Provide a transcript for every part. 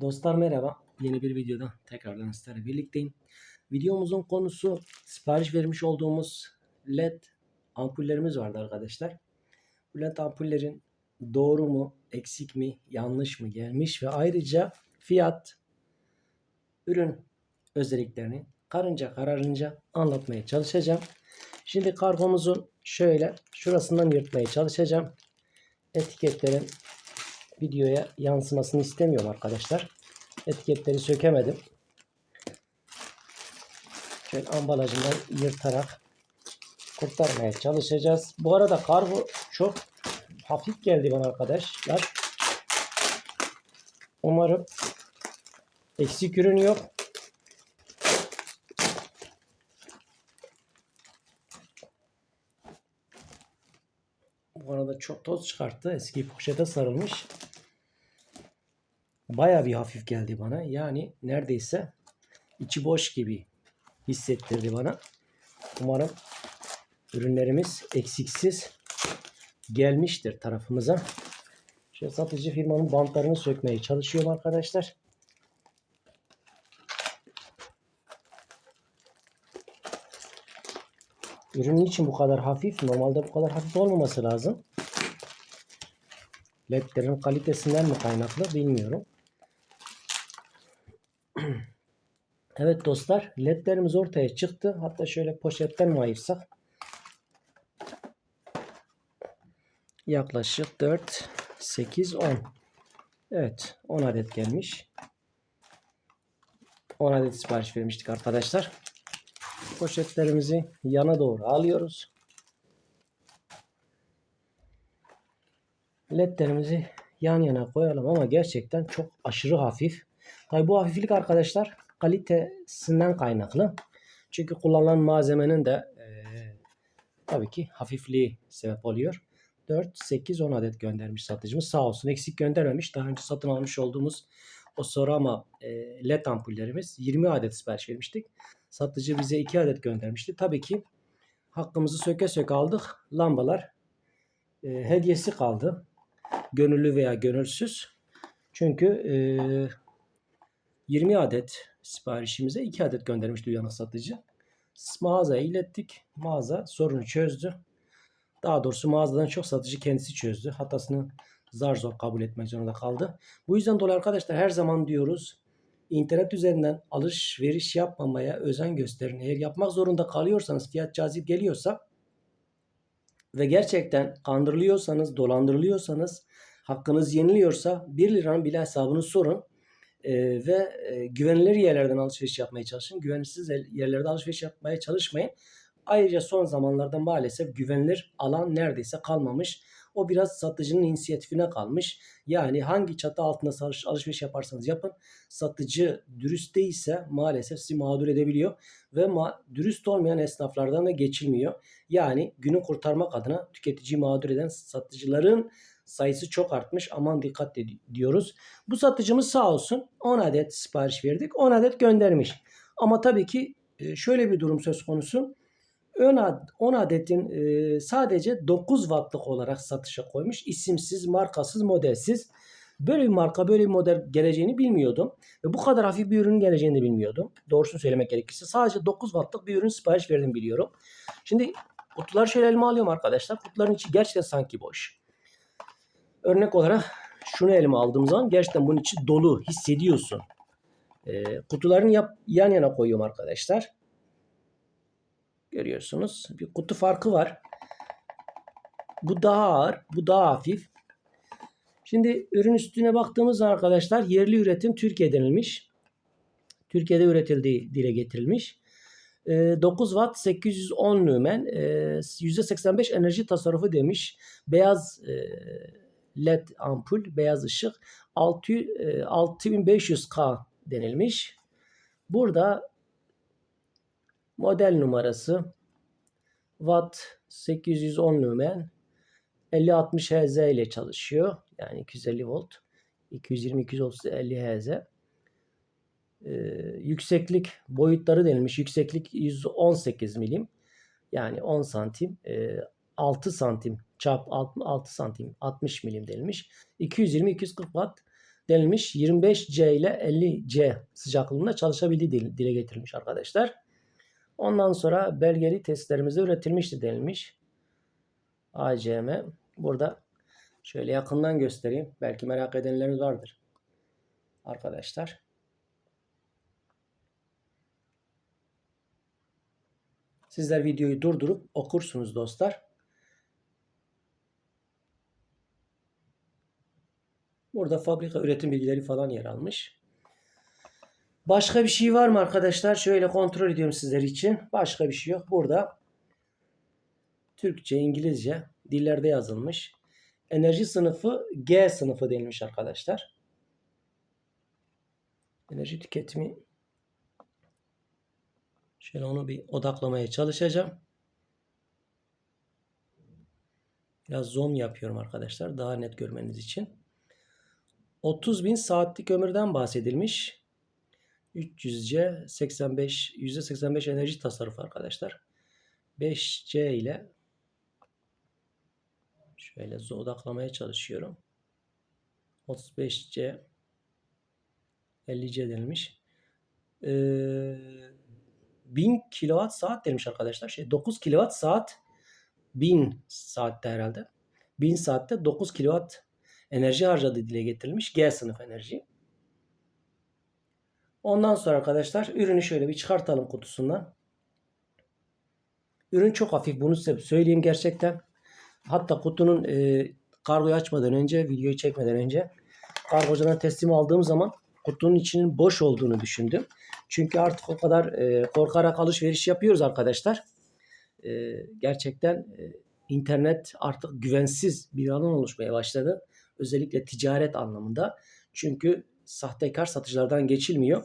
Dostlar merhaba. Yeni bir videoda tekrardan sizlerle birlikteyim. Videomuzun konusu sipariş vermiş olduğumuz LED ampullerimiz vardı arkadaşlar. Bu LED ampullerin doğru mu, eksik mi, yanlış mı gelmiş ve ayrıca fiyat, ürün özelliklerini karınca kararınca anlatmaya çalışacağım. Şimdi kargomuzun şöyle şurasından yırtmaya çalışacağım. Etiketlerin videoya yansımasını istemiyorum arkadaşlar. Etiketleri sökemedim. Şöyle ambalajından yırtarak kurtarmaya çalışacağız. Bu arada kargo çok hafif geldi bana arkadaşlar. Umarım eksik ürün yok. Bu arada çok toz çıkarttı. Eski poşete sarılmış. Baya bir hafif geldi bana. Yani neredeyse içi boş gibi hissettirdi bana. Umarım ürünlerimiz eksiksiz gelmiştir tarafımıza. Şöyle satıcı firmanın bantlarını sökmeye çalışıyorum arkadaşlar. Ürün için bu kadar hafif? Normalde bu kadar hafif olmaması lazım. LED'lerin kalitesinden mi kaynaklı bilmiyorum. Evet dostlar ledlerimiz ortaya çıktı. Hatta şöyle poşetten mi ayırsak? Yaklaşık 4, 8, 10. Evet 10 adet gelmiş. 10 adet sipariş vermiştik arkadaşlar. Poşetlerimizi yana doğru alıyoruz. Ledlerimizi yan yana koyalım ama gerçekten çok aşırı hafif. Tabi bu hafiflik arkadaşlar kalitesinden kaynaklı. Çünkü kullanılan malzemenin de e, tabii ki hafifliği sebep oluyor. 4, 8, 10 adet göndermiş satıcımız. Sağ olsun eksik göndermemiş. Daha önce satın almış olduğumuz o Sorama e, LED ampullerimiz 20 adet sipariş vermiştik. Satıcı bize 2 adet göndermişti. Tabii ki hakkımızı söke söke aldık. Lambalar e, hediyesi kaldı. Gönüllü veya gönülsüz. Çünkü e, 20 adet siparişimize 2 adet göndermişti uyanık satıcı. Mağazaya ilettik. Mağaza sorunu çözdü. Daha doğrusu mağazadan çok satıcı kendisi çözdü. Hatasını zar zor kabul etmek zorunda kaldı. Bu yüzden dolayı arkadaşlar her zaman diyoruz internet üzerinden alışveriş yapmamaya özen gösterin. Eğer yapmak zorunda kalıyorsanız fiyat cazip geliyorsa ve gerçekten kandırılıyorsanız, dolandırılıyorsanız, hakkınız yeniliyorsa 1 liranın bile hesabını sorun. Ee, ve e, güvenilir yerlerden alışveriş yapmaya çalışın. Güvensiz yerlerde alışveriş yapmaya çalışmayın. Ayrıca son zamanlarda maalesef güvenilir alan neredeyse kalmamış. O biraz satıcının inisiyatifine kalmış. Yani hangi çatı altında alışveriş yaparsanız yapın. Satıcı dürüst değilse maalesef sizi mağdur edebiliyor. Ve ma- dürüst olmayan esnaflardan da geçilmiyor. Yani günü kurtarmak adına tüketiciyi mağdur eden satıcıların sayısı çok artmış. Aman dikkat diyoruz. Bu satıcımız sağ olsun 10 adet sipariş verdik. 10 adet göndermiş. Ama tabii ki şöyle bir durum söz konusu. 10 adetin sadece 9 wattlık olarak satışa koymuş. İsimsiz, markasız, modelsiz. Böyle bir marka, böyle bir model geleceğini bilmiyordum. Ve bu kadar hafif bir ürün geleceğini de bilmiyordum. Doğrusunu söylemek gerekirse. Sadece 9 wattlık bir ürün sipariş verdim biliyorum. Şimdi kutuları şöyle elime alıyorum arkadaşlar. Kutuların içi gerçekten sanki boş. Örnek olarak şunu elime aldığım zaman gerçekten bunun içi dolu hissediyorsun. E, kutularını yap, yan yana koyuyorum arkadaşlar. Görüyorsunuz. Bir kutu farkı var. Bu daha ağır. Bu daha hafif. Şimdi ürün üstüne baktığımız zaman arkadaşlar yerli üretim Türkiye denilmiş. Türkiye'de üretildiği dile getirilmiş. E, 9 watt 810 lümen e, %85 enerji tasarrufu demiş. Beyaz e, led ampul, beyaz ışık 6, 6500K denilmiş. Burada model numarası watt 810 lümen 50-60 Hz ile çalışıyor. Yani 250 volt. 220 230 50 Hz. Ee, yükseklik boyutları denilmiş. Yükseklik 118 milim. Yani 10 santim. Ee, 6 santim çap 6 santim 60 milim denilmiş. 220-240 watt denilmiş. 25C ile 50C sıcaklığında çalışabildiği dil- dile getirilmiş arkadaşlar. Ondan sonra belgeli testlerimizde üretilmiştir denilmiş. ACM. Burada şöyle yakından göstereyim. Belki merak edenleriniz vardır. Arkadaşlar. Sizler videoyu durdurup okursunuz dostlar. Burada fabrika üretim bilgileri falan yer almış. Başka bir şey var mı arkadaşlar? Şöyle kontrol ediyorum sizler için. Başka bir şey yok. Burada Türkçe, İngilizce dillerde yazılmış. Enerji sınıfı G sınıfı denilmiş arkadaşlar. Enerji tüketimi Şöyle onu bir odaklamaya çalışacağım. Biraz zoom yapıyorum arkadaşlar. Daha net görmeniz için. 30 bin saatlik ömürden bahsedilmiş. 300C 85 %85 enerji tasarrufu arkadaşlar. 5C ile şöyle odaklamaya çalışıyorum. 35C 50C denilmiş. Ee, 1000 kilowatt saat demiş arkadaşlar. Şey 9 kilowatt saat 1000 saatte herhalde. 1000 saatte 9 kilowatt enerji harcadığı dile getirilmiş. G sınıf enerji. Ondan sonra arkadaşlar ürünü şöyle bir çıkartalım kutusundan. Ürün çok hafif. Bunu size söyleyeyim gerçekten. Hatta kutunun e, kargoyu açmadan önce, videoyu çekmeden önce kargocudan teslim aldığım zaman kutunun içinin boş olduğunu düşündüm. Çünkü artık o kadar e, korkarak alışveriş yapıyoruz arkadaşlar. E, gerçekten e, internet artık güvensiz bir alan oluşmaya başladı. Özellikle ticaret anlamında. Çünkü sahtekar satıcılardan geçilmiyor.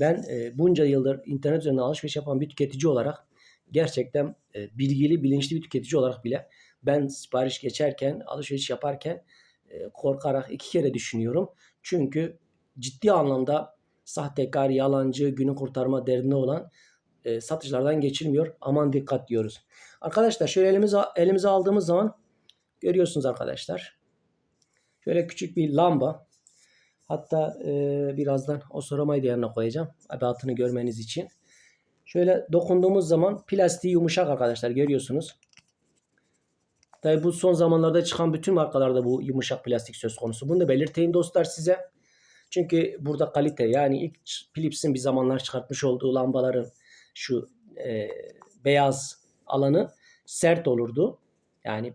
Ben e, bunca yıldır internet üzerinden alışveriş yapan bir tüketici olarak gerçekten e, bilgili, bilinçli bir tüketici olarak bile ben sipariş geçerken, alışveriş yaparken e, korkarak iki kere düşünüyorum. Çünkü ciddi anlamda sahtekar, yalancı, günü kurtarma derdinde olan e, satıcılardan geçilmiyor. Aman dikkat diyoruz. Arkadaşlar şöyle elimize, elimize aldığımız zaman görüyorsunuz arkadaşlar. Şöyle küçük bir lamba. Hatta e, birazdan o soramayı da yanına koyacağım. Altını görmeniz için. Şöyle dokunduğumuz zaman plastiği yumuşak arkadaşlar görüyorsunuz. Tabi bu son zamanlarda çıkan bütün markalarda bu yumuşak plastik söz konusu. Bunu da belirteyim dostlar size. Çünkü burada kalite yani ilk Philips'in bir zamanlar çıkartmış olduğu lambaların şu e, beyaz alanı sert olurdu. Yani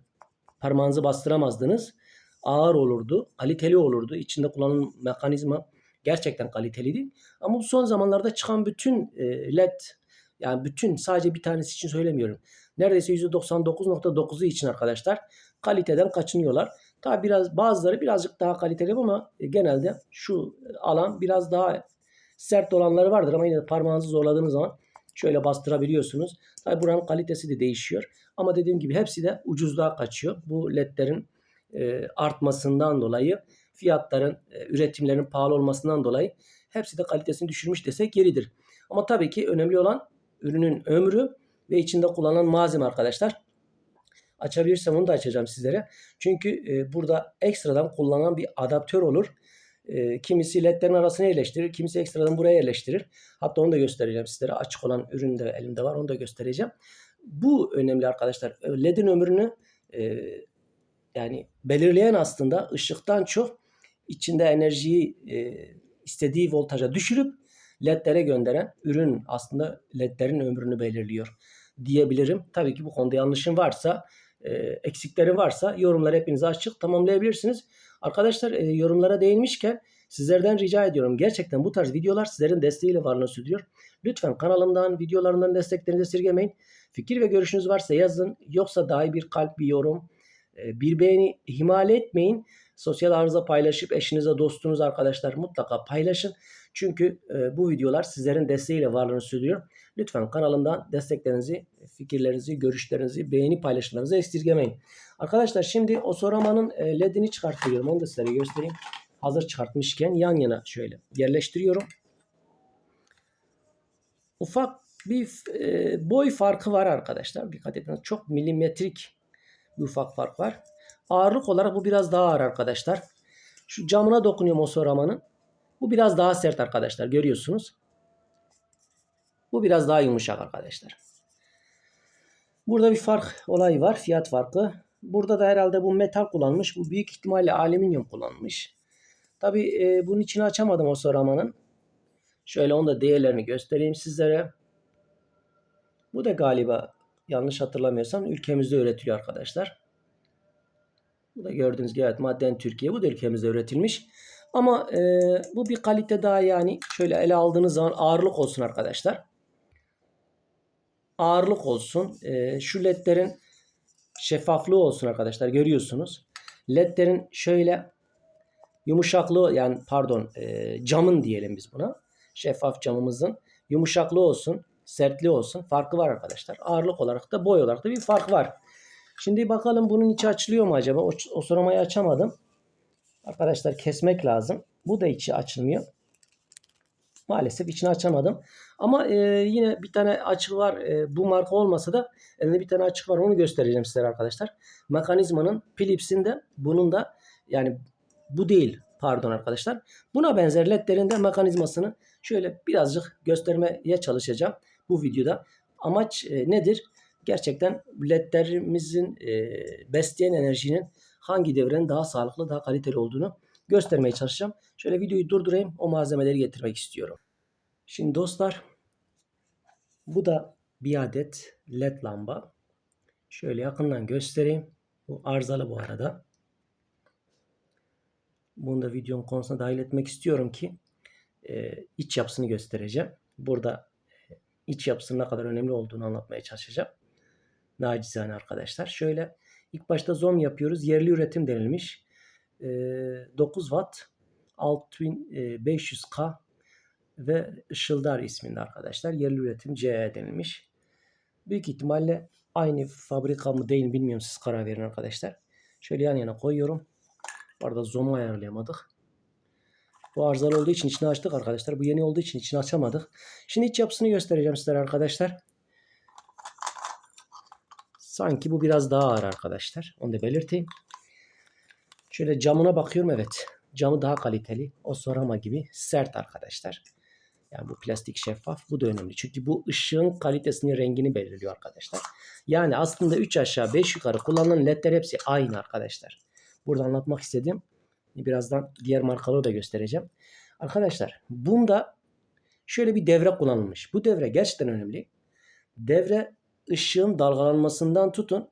parmağınızı bastıramazdınız. Ağır olurdu, kaliteli olurdu. İçinde kullanılan mekanizma gerçekten kaliteliydi. Ama bu son zamanlarda çıkan bütün e, led yani bütün sadece bir tanesi için söylemiyorum. Neredeyse %99.9'u için arkadaşlar kaliteden kaçınıyorlar. Tabi biraz bazıları birazcık daha kaliteli ama e, genelde şu alan biraz daha sert olanları vardır ama yine de parmağınızı zorladığınız zaman şöyle bastırabiliyorsunuz. Tabi buranın kalitesi de değişiyor. Ama dediğim gibi hepsi de ucuzluğa kaçıyor. Bu ledlerin e, artmasından dolayı fiyatların, e, üretimlerin pahalı olmasından dolayı hepsi de kalitesini düşürmüş desek yeridir. Ama tabii ki önemli olan ürünün ömrü ve içinde kullanılan malzeme arkadaşlar. Açabilirsem onu da açacağım sizlere. Çünkü e, burada ekstradan kullanılan bir adaptör olur. Kimisi ledlerin arasına yerleştirir. Kimisi ekstradan buraya yerleştirir. Hatta onu da göstereceğim sizlere. Açık olan ürün de elimde var. Onu da göstereceğim. Bu önemli arkadaşlar. Ledin ömrünü yani belirleyen aslında ışıktan çok içinde enerjiyi e, istediği voltaja düşürüp ledlere gönderen ürün aslında ledlerin ömrünü belirliyor diyebilirim. Tabii ki bu konuda yanlışım varsa, e, eksiklerim varsa yorumları hepinize açık tamamlayabilirsiniz. Arkadaşlar e, yorumlara değinmişken sizlerden rica ediyorum. Gerçekten bu tarz videolar sizlerin desteğiyle varlığını sürdürüyor. Lütfen kanalımdan, videolarımdan desteklerinizi esirgemeyin. Fikir ve görüşünüz varsa yazın. Yoksa dahi bir kalp, bir yorum, bir beğeni ihmal etmeyin. Sosyal arıza paylaşıp eşinize, dostunuz, arkadaşlar mutlaka paylaşın. Çünkü e, bu videolar sizlerin desteğiyle varlığını sürdürüyor. Lütfen kanalımdan desteklerinizi, fikirlerinizi, görüşlerinizi, beğeni paylaşımlarınızı esirgemeyin. Arkadaşlar şimdi Osorama'nın e, ledini çıkartıyorum. Onu da size göstereyim. Hazır çıkartmışken yan yana şöyle yerleştiriyorum. Ufak bir e, boy farkı var arkadaşlar. Dikkat edin. Çok milimetrik bir ufak fark var. Ağırlık olarak bu biraz daha ağır arkadaşlar. Şu camına dokunuyorum Osorama'nın. Bu biraz daha sert arkadaşlar görüyorsunuz. Bu biraz daha yumuşak arkadaşlar. Burada bir fark olayı var. Fiyat farkı. Burada da herhalde bu metal kullanmış. Bu büyük ihtimalle alüminyum kullanmış. Tabi e, bunun içini açamadım o soramanın. Şöyle onu da değerlerini göstereyim sizlere. Bu da galiba yanlış hatırlamıyorsam ülkemizde üretiliyor arkadaşlar. Bu da gördüğünüz gibi evet madden Türkiye. Bu da ülkemizde üretilmiş. Ama e, bu bir kalite daha yani şöyle ele aldığınız zaman ağırlık olsun arkadaşlar. Ağırlık olsun. E, şu ledlerin şeffaflığı olsun arkadaşlar. Görüyorsunuz. Ledlerin şöyle yumuşaklığı yani pardon e, camın diyelim biz buna. Şeffaf camımızın yumuşaklığı olsun, sertliği olsun. Farkı var arkadaşlar. Ağırlık olarak da boy olarak da bir fark var. Şimdi bakalım bunun içi açılıyor mu acaba? O, o soramayı açamadım. Arkadaşlar kesmek lazım. Bu da içi açılmıyor. Maalesef içini açamadım. Ama e, yine bir tane açık var. E, bu marka olmasa da elinde bir tane açık var. Onu göstereceğim sizlere arkadaşlar. Mekanizmanın Philips'in de bunun da yani bu değil pardon arkadaşlar. Buna benzer ledlerin de mekanizmasını şöyle birazcık göstermeye çalışacağım bu videoda. Amaç e, nedir? Gerçekten ledlerimizin e, besleyen enerjinin hangi devrenin daha sağlıklı, daha kaliteli olduğunu göstermeye çalışacağım. Şöyle videoyu durdurayım. O malzemeleri getirmek istiyorum. Şimdi dostlar bu da bir adet led lamba. Şöyle yakından göstereyim. Bu arızalı bu arada. Bunu da videonun konusuna dahil etmek istiyorum ki e, iç yapısını göstereceğim. Burada iç yapısının ne kadar önemli olduğunu anlatmaya çalışacağım. Nacizane arkadaşlar. Şöyle ilk başta zoom yapıyoruz. Yerli üretim denilmiş. E, 9 watt 6500K ve Işıldar isminde arkadaşlar. Yerli üretim CE denilmiş. Büyük ihtimalle aynı fabrika mı değil mi bilmiyorum siz karar verin arkadaşlar. Şöyle yan yana koyuyorum. Bu arada zoom'u ayarlayamadık. Bu arızalı olduğu için içini açtık arkadaşlar. Bu yeni olduğu için içini açamadık. Şimdi iç yapısını göstereceğim sizlere arkadaşlar. Sanki bu biraz daha ağır arkadaşlar. Onu da belirteyim. Şöyle camına bakıyorum. Evet. Camı daha kaliteli. O sorama gibi sert arkadaşlar. Yani bu plastik şeffaf. Bu da önemli. Çünkü bu ışığın kalitesini, rengini belirliyor arkadaşlar. Yani aslında 3 aşağı 5 yukarı kullanılan ledler hepsi aynı arkadaşlar. Burada anlatmak istediğim birazdan diğer markaları da göstereceğim. Arkadaşlar bunda şöyle bir devre kullanılmış. Bu devre gerçekten önemli. Devre ışığın dalgalanmasından tutun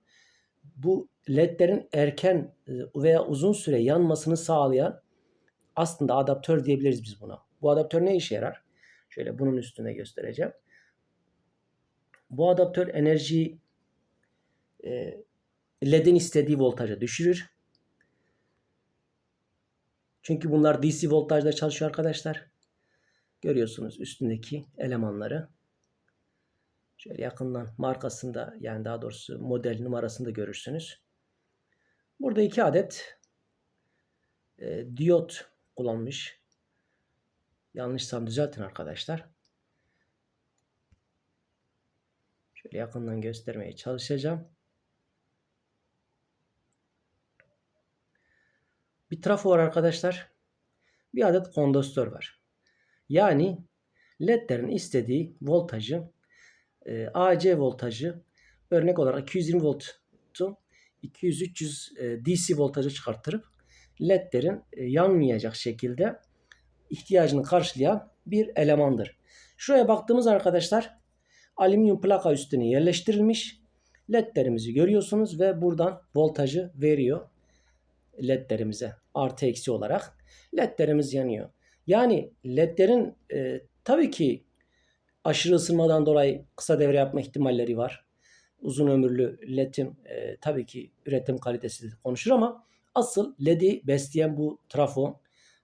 bu ledlerin erken veya uzun süre yanmasını sağlayan aslında adaptör diyebiliriz biz buna. Bu adaptör ne işe yarar? Şöyle bunun üstüne göstereceğim. Bu adaptör enerjiyi e, LED'in istediği voltaja düşürür. Çünkü bunlar DC voltajda çalışıyor arkadaşlar. Görüyorsunuz üstündeki elemanları. Şöyle yakından markasında yani daha doğrusu model numarasında görürsünüz. Burada iki adet e, diyot kullanmış. Yanlışsam düzeltin arkadaşlar. Şöyle yakından göstermeye çalışacağım. Bir trafo var arkadaşlar. Bir adet kondansatör var. Yani ledlerin istediği voltajı e, AC voltajı örnek olarak 220 volttu 200-300 e, DC voltajı çıkarttırıp ledlerin e, yanmayacak şekilde ihtiyacını karşılayan bir elemandır. Şuraya baktığımız arkadaşlar alüminyum plaka üstüne yerleştirilmiş. LED'lerimizi görüyorsunuz ve buradan voltajı veriyor ledlerimize artı eksi olarak. Ledlerimiz yanıyor. Yani ledlerin e, tabii ki aşırı ısınmadan dolayı kısa devre yapma ihtimalleri var. Uzun ömürlü ledin e, tabii ki üretim kalitesi konuşur ama asıl ledi besleyen bu trafo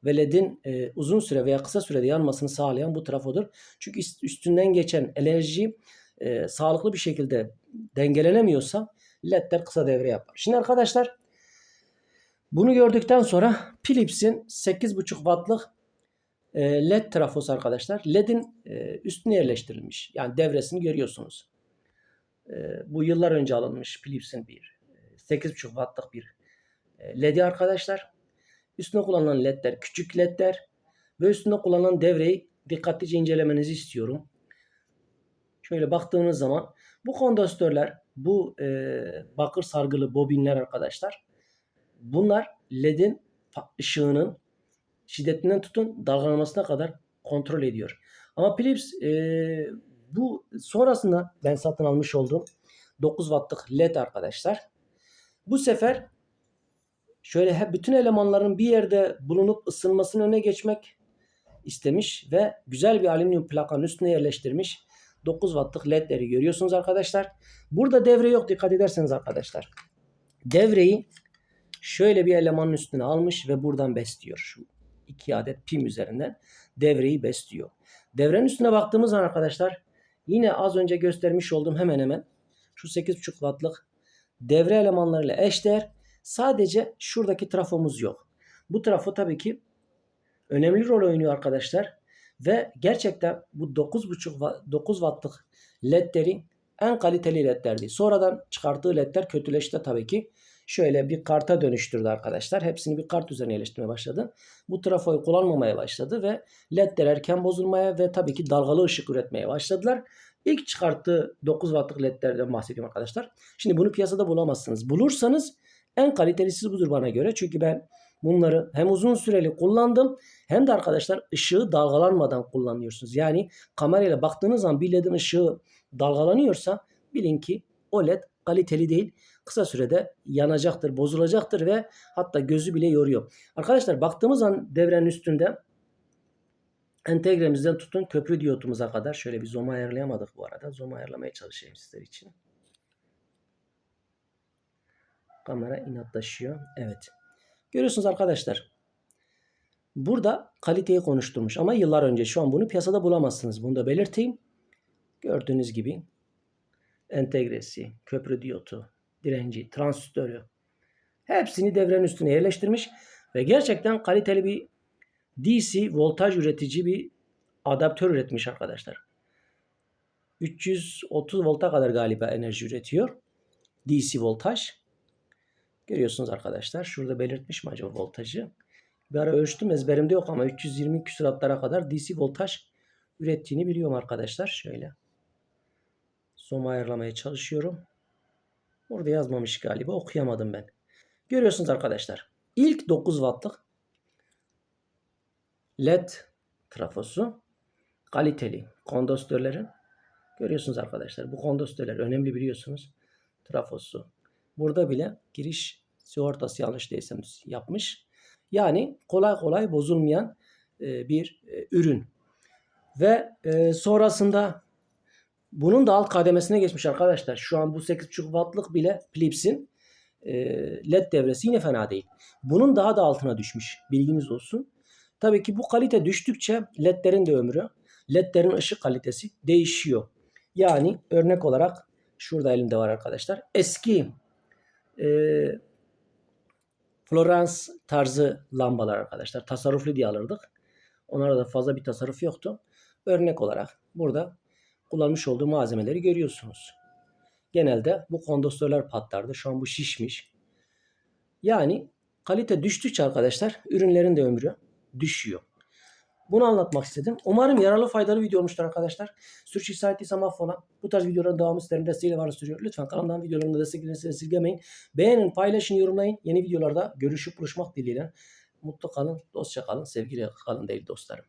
ve ledin e, uzun süre veya kısa sürede yanmasını sağlayan bu trafodur. Çünkü üstünden geçen enerji e, sağlıklı bir şekilde dengelenemiyorsa ledler kısa devre yapar. Şimdi arkadaşlar bunu gördükten sonra Philips'in 8.5 wattlık e, LED trafosu arkadaşlar. LED'in e, üstüne yerleştirilmiş. Yani devresini görüyorsunuz. E, bu yıllar önce alınmış Philips'in bir 8.5 wattlık bir LED'i arkadaşlar. Üstüne kullanılan ledler küçük ledler ve üstünde kullanılan devreyi dikkatlice incelemenizi istiyorum. Şöyle baktığınız zaman bu kondansatörler, bu e, bakır sargılı bobinler arkadaşlar. Bunlar ledin ışığının şiddetinden tutun dalgalanmasına kadar kontrol ediyor. Ama Philips e, bu sonrasında ben satın almış olduğum 9 wattlık led arkadaşlar. Bu sefer şöyle hep bütün elemanların bir yerde bulunup ısınmasının önüne geçmek istemiş ve güzel bir alüminyum plakanın üstüne yerleştirmiş 9 wattlık ledleri görüyorsunuz arkadaşlar. Burada devre yok dikkat ederseniz arkadaşlar. Devreyi şöyle bir elemanın üstüne almış ve buradan besliyor. Şu iki adet pim üzerinden devreyi besliyor. Devrenin üstüne baktığımız zaman arkadaşlar yine az önce göstermiş olduğum hemen hemen şu 8.5 wattlık devre elemanlarıyla eşdeğer. Sadece şuradaki trafomuz yok. Bu trafo tabii ki önemli rol oynuyor arkadaşlar. Ve gerçekten bu 9.5 wa- 9 wattlık ledleri en kaliteli ledlerdi. Sonradan çıkarttığı ledler kötüleşti tabii ki. Şöyle bir karta dönüştürdü arkadaşlar. Hepsini bir kart üzerine yerleştirmeye başladı. Bu trafoyu kullanmamaya başladı ve ledler erken bozulmaya ve tabii ki dalgalı ışık üretmeye başladılar. İlk çıkarttığı 9 wattlık ledlerden bahsediyorum arkadaşlar. Şimdi bunu piyasada bulamazsınız. Bulursanız en kalitelisi budur bana göre. Çünkü ben bunları hem uzun süreli kullandım hem de arkadaşlar ışığı dalgalanmadan kullanıyorsunuz. Yani kamerayla baktığınız zaman bir ledin ışığı dalgalanıyorsa bilin ki o led kaliteli değil. Kısa sürede yanacaktır, bozulacaktır ve hatta gözü bile yoruyor. Arkadaşlar baktığımız zaman devrenin üstünde entegremizden tutun köprü diyotumuza kadar şöyle bir zoom ayarlayamadık bu arada. Zoom ayarlamaya çalışayım sizler için. Kamera inatlaşıyor. Evet. Görüyorsunuz arkadaşlar. Burada kaliteyi konuşturmuş ama yıllar önce şu an bunu piyasada bulamazsınız. Bunu da belirteyim. Gördüğünüz gibi entegresi, köprü diyotu, direnci, transistörü hepsini devrenin üstüne yerleştirmiş ve gerçekten kaliteli bir DC voltaj üretici bir adaptör üretmiş arkadaşlar. 330 volta kadar galiba enerji üretiyor. DC voltaj. Görüyorsunuz arkadaşlar. Şurada belirtmiş mi acaba voltajı? Bir ara ölçtüm ezberimde yok ama 320 küsuratlara kadar DC voltaj ürettiğini biliyorum arkadaşlar. Şöyle. Zoom ayarlamaya çalışıyorum. Orada yazmamış galiba. Okuyamadım ben. Görüyorsunuz arkadaşlar. İlk 9 wattlık LED trafosu kaliteli kondansatörlerin görüyorsunuz arkadaşlar. Bu kondansatörler önemli biliyorsunuz. Trafosu. Burada bile giriş sigortası yanlış değilsem yapmış. Yani kolay kolay bozulmayan e, bir e, ürün. Ve e, sonrasında bunun da alt kademesine geçmiş arkadaşlar. Şu an bu 8.5 wattlık bile Philips'in e, LED devresi yine fena değil. Bunun daha da altına düşmüş. Bilginiz olsun. Tabii ki bu kalite düştükçe ledlerin de ömrü, ledlerin ışık kalitesi değişiyor. Yani örnek olarak şurada elimde var arkadaşlar. Eski e, Florence tarzı lambalar arkadaşlar. Tasarruflu diye alırdık. Onlarda da fazla bir tasarruf yoktu. Örnek olarak burada kullanmış olduğu malzemeleri görüyorsunuz. Genelde bu kondansatörler patlardı. Şu an bu şişmiş. Yani kalite düştükçe arkadaşlar ürünlerin de ömrü düşüyor. Bunu anlatmak istedim. Umarım yararlı faydalı video olmuştur arkadaşlar. Sürçülisan ettiysem affola. Bu tarz videoların devamı isterim. Desteğiyle var sürüyor. Lütfen kanalımdan videolarımda desteklerinizi esirgemeyin. Beğenin, paylaşın, yorumlayın. Yeni videolarda görüşüp buluşmak dileğiyle. Mutlu kalın, dostça kalın, sevgiyle kalın değil dostlarım.